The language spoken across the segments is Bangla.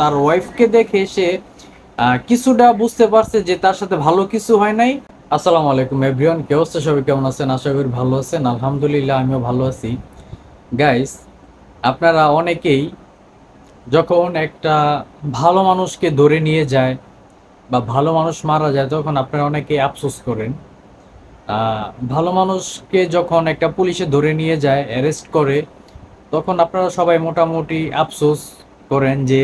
তার ওয়াইফকে দেখে সে কিছুটা বুঝতে পারছে যে তার সাথে ভালো কিছু হয় নাই। আসসালামু আলাইকুম এভরিওয়ান কে অবস্থা? সবাই কেমন আছেন? আশা করি ভালো আছেন। আলহামদুলিল্লাহ, আমিও ভালো আছি। গাইস আপনারা অনেকেই যখন একটা ভালো মানুষকে ধরে নিয়ে যায় বা ভালো মানুষ মারা যায়, তখন আপনারা অনেকে আফসোস করেন। ভালো মানুষকে যখন একটা পুলিশে ধরে নিয়ে যায় অ্যারেস্ট করে, তখন আপনারা সবাই মোটামুটি আফসোস করেন যে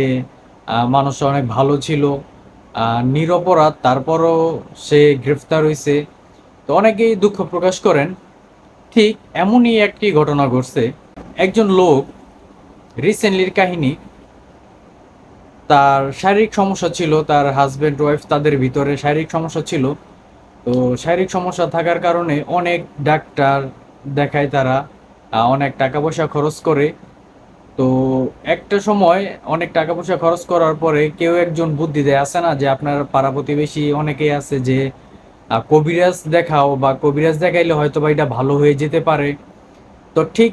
আহ, মানুষটা অনেক ভালো ছিল নিরপরাধ তারপরও সে গ্রেফতার হয়েছে তো অনেকেই দুঃখ প্রকাশ করেন। ঠিক এমনই একটি ঘটনা ঘটছে। একজন লোক রিসেন্টলির কাহিনী তার শারীরিক সমস্যা ছিল তার হাজব্যান্ড ওয়াইফ তাদের ভিতরে শারীরিক সমস্যা ছিল। তো শারীরিক সমস্যা থাকার কারণে অনেক ডাক্তার দেখায় তারা অনেক টাকা পয়সা খরচ করে। তো একটা সময় অনেক টাকা পয়সা খরচ করার পরে কেউ একজন বুদ্ধি দেয়, আছে না? যে আপনার পাড়া প্রতিবেশী অনেকেই আছে যে কবিরাজ দেখাও বা কবিরাজ দেখাইলে হয়তো বা এটা ভালো হয়ে যেতে পারে। তো ঠিক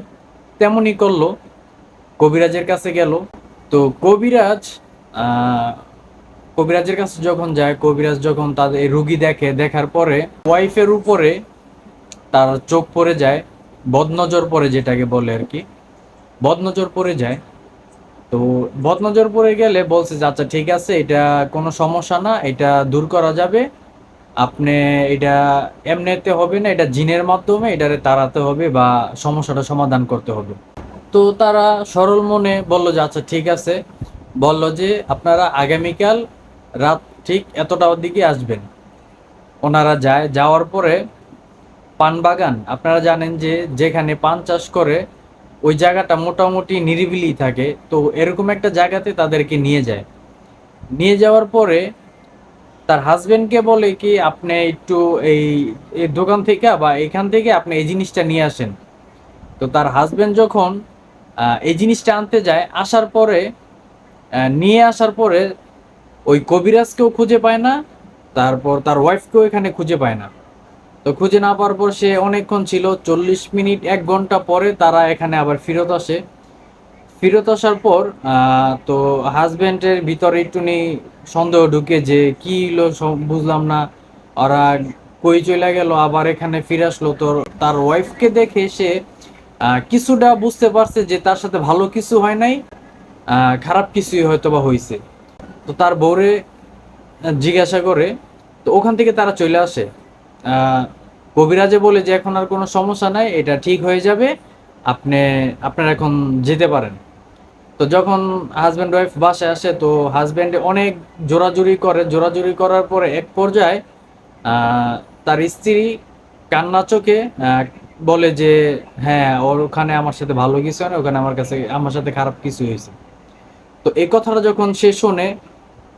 তেমনই করল, কবিরাজের কাছে গেল। তো কবিরাজ কবিরাজের কাছে যখন যায়, কবিরাজ যখন তাদের রুগী দেখে, দেখার পরে ওয়াইফের উপরে তার চোখ পড়ে যায়, বদনজর পড়ে যেটাকে বলে আর কি। বদনজর পড়ে যায়। তো বদনজর পড়ে গেলে বলছে যে আচ্ছা ঠিক আছে, এটা কোনো সমস্যা না, এটা দূর করা যাবে। আপনি এটা এমনিতে হবে না, এটা জিনের মাধ্যমে, এটারে তাড়াতে হবে বা সমস্যাটা সমাধান করতে হবে। তো তারা সরল মনে বলল যে আচ্ছা ঠিক আছে। বলল যে, আপনারা আগামীকাল রাত ঠিক এতটার দিকে আসবেন। ওনারা যায়, যাওয়ার পরে পান বাগান আপনারা জানেন যে, যেখানে পান চাষ করে ওই জায়গাটা মোটামুটি নিরিবিলি থাকে। তো এরকম একটা জায়গাতে তাদেরকে নিয়ে যায়। নিয়ে যাওয়ার পরে তার হাজবেন্ডকে বলে কি, আপনি একটু এই দোকান থেকে বা এখান থেকে আপনি এই জিনিসটা নিয়ে আসেন। তো তার হাজবেন্ড যখন এই জিনিসটা আনতে যায়, আসার পরে নিয়ে আসার পরে ওই কবিরাজকেও খুঁজে পায় না, তারপর তার ওয়াইফকেও এখানে খুঁজে পায় না। তো খুঁজে না পাওয়ার পর সে অনেকক্ষণ ছিল। চল্লিশ মিনিট, এক ঘণ্টা পরে তারা এখানে আবার ফেরত আসে। ফেরত আসার পর তো হাজবেন্ডের ভিতরে একটুনি সন্দেহ ঢুকে যে কি হলো বুঝলাম না। ওরা কই চলে গেল, আবার এখানে ফিরে আসলো। তো তার ওয়াইফকে দেখে সে কিছুটা বুঝতে পারছে যে তার সাথে ভালো কিছু হয় নাই খারাপ কিছুই হয়তো বা হয়েছে তো তার বউরে জিজ্ঞাসা করে, তো ওখান থেকে তারা চলে আসে। কবিরাজে বলে যে এখন আর কোনো সমস্যা নাই, এটা ঠিক হয়ে যাবে, আপনি, আপনারা এখন যেতে পারেন। তো যখন হাজব্যান্ড ওয়াইফ বাসায় আসে, তো হাজব্যান্ড অনেক জোরাজুরি করে, জোরাজুরি করার পরে এক পর্যায়ে তার স্ত্রী কান্না চোখে বলে যে হ্যাঁ ওর ওখানে আমার সাথে ভালো কিছু হয় ওখানে আমার কাছে, আমার সাথে খারাপ কিছু হয়েছে। তো এই কথাটা যখন সে শোনে,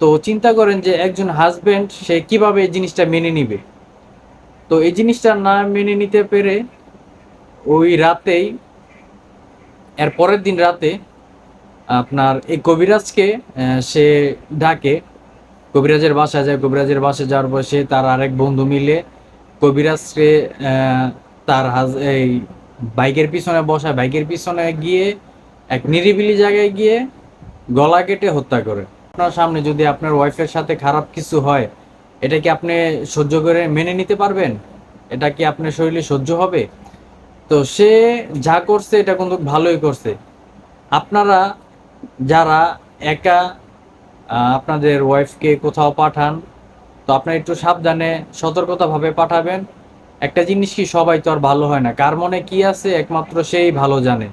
তো চিন্তা করেন যে একজন হাজব্যান্ড সে কীভাবে এই জিনিসটা মেনে নিবে? তো এই জিনিসটা না মেনে নিতে পেরে ওই রাতেই, এর পরের দিন রাতে আপনার এই কবিরাজকে সে ডাকে। কবিরাজের বাসায় যায়, কবিরাজের বাসায় যাওয়ার পর সে তার আরেক বন্ধু মিলে কবিরাজকে তার হাজ, এই বাইকের পিছনে বসায়। বাইকের পিছনে গিয়ে এক নিরিবিলি জায়গায় গিয়ে গলা কেটে হত্যা করে। আপনার সামনে যদি আপনার ওয়াইফের সাথে খারাপ কিছু হয় এটা কি আপনি সহ্য করে মেনে নিতে পারবেন? এটা কি আপনার শরীরে সহ্য হবে? তো সে যা করছে, এটা কিন্তু ভালোই করছে। আপনারা যারা একা আপনাদের ওয়াইফকে কোথাও পাঠান, তো আপনার একটু সাবধানে, সতর্কতাভাবে পাঠাবেন। একটা জিনিস কি, সবাই তো আর ভালো হয় না। কার মনে কি আছে, একমাত্র সেই ভালো জানে।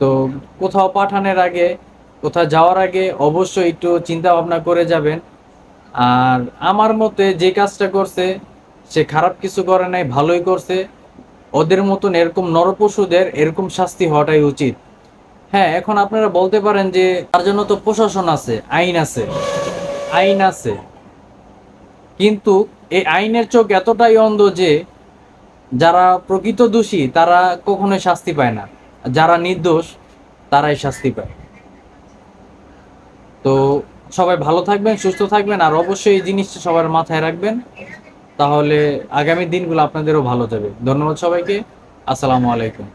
তো কোথাও পাঠানোর আগে, কোথাও যাওয়ার আগে অবশ্যই একটু চিন্তা ভাবনা করে যাবেন। আর আমার মতে যে কাজটা করছে, সে খারাপ কিছু করে নাই, ভালোই করছে। ওদের মতন এরকম নরপশুদের এরকম শাস্তি হওয়াটাই উচিত। হ্যাঁ এখন আপনারা বলতে পারেন যে তার জন্য তো প্রশাসন আছে, আইন আছে। আইন আছে। কিন্তু এই আইনের চোখ এতটাই অন্ধ যে যারা প্রকৃত দোষী, তারা কখনোই শাস্তি পায় না। যারা নির্দোষ, তারাই শাস্তি পায়। তো সবাই ভালো থাকবেন, সুস্থ থাকবেন, আর অবশ্যই এই জিনিসটা সবার মাথায় রাখবেন। তাহলে আগামী দিনগুলো আপনাদেরও ভালো যাবে। ধন্যবাদ সবাইকে। আসসালামু আলাইকুম।